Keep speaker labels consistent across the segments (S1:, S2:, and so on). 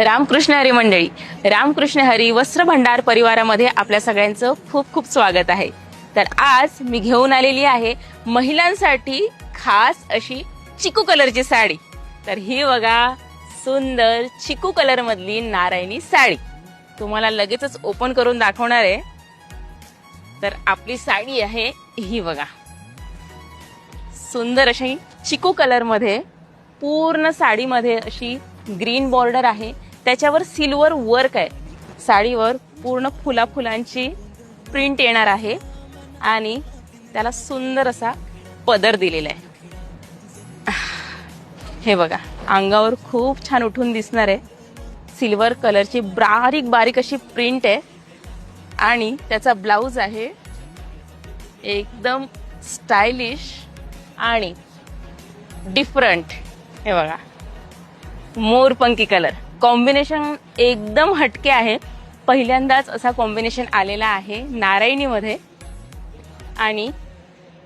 S1: रामकृष्ण हरी मंडळी रामकृष्ण हरी वस्त्र भंडार परिवारामध्ये आपल्या सगळ्यांचं खूप खूप स्वागत आहे. तर आज मी घेऊन आलेली आहे महिलांसाठी खास अशी चिकू कलरची साडी. तर ही बघा सुंदर चिकू कलर मधली नारायणी साडी. तुम्हाला लगेचच ओपन करून दाखवणार आहे. तर आपली साडी आहे ही बघा. सुंदर अशी चिकू कलरमध्ये पूर्ण साडीमध्ये अशी ग्रीन बॉर्डर आहे. त्याच्यावर सिल्वर वर्क आहे. साडीवर पूर्ण फुला फुलांची प्रिंट येणार आहे आणि त्याला सुंदर असा पदर दिलेला आहे. हे बघा अंगावर खूप छान उठून दिसणार आहे. सिल्वर कलरची बारीक बारीक अशी प्रिंट आहे. आणि त्याचा ब्लाऊज आहे एकदम स्टायलिश आणि डिफरंट हे बघा मोरपंकी कलर. कॉम्बिनेशन एकदम हटके आहे. पहिल्यांदाच असा कॉम्बिनेशन आलेला आहे नारायणीमध्ये. आणि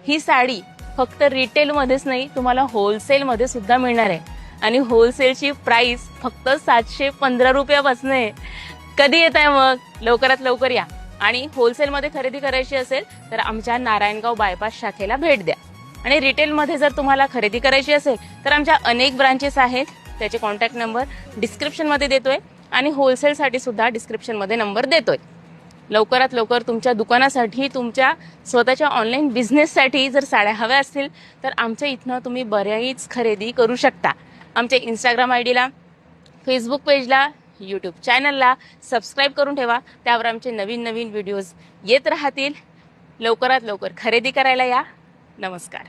S1: ही साडी फक्त रिटेलमध्येच नाही तुम्हाला होलसेलमध्ये सुद्धा मिळणार आहे. आणि होलसेलची प्राइस फक्त सातशे पंधरा रुपयापासून आहे. कधी येत आहे मग? लवकरात लवकर या. आणि होलसेलमध्ये खरेदी करायची असेल तर आमच्या नारायणगाव बायपास शाखेला भेट द्या. आणि रिटेलमध्ये जर तुम्हाला खरेदी करायची असेल तर आमच्या अनेक ब्रांचेस आहेत. त्याचे कॉन्टॅक्ट नंबर डिस्क्रिप्शनमध्ये देतोय. आणि होलसेलसाठी सुद्धा डिस्क्रिप्शनमध्ये नंबर देतोय. लवकरात लवकर तुमच्या दुकानासाठी तुमच्या स्वतःच्या ऑनलाईन बिझनेससाठी जर साड्या हव्या असतील तर आमच्या इथनं तुम्ही बऱ्याच खरेदी करू शकता. आमच्या इंस्टाग्राम आय डीला फेसबुक पेजला यूट्यूब चॅनलला सबस्क्राईब करून ठेवा. त्यावर आमचे नवीन नवीन व्हिडिओज येत राहतील. लवकरात लवकर खरेदी करायला या. नमस्कार.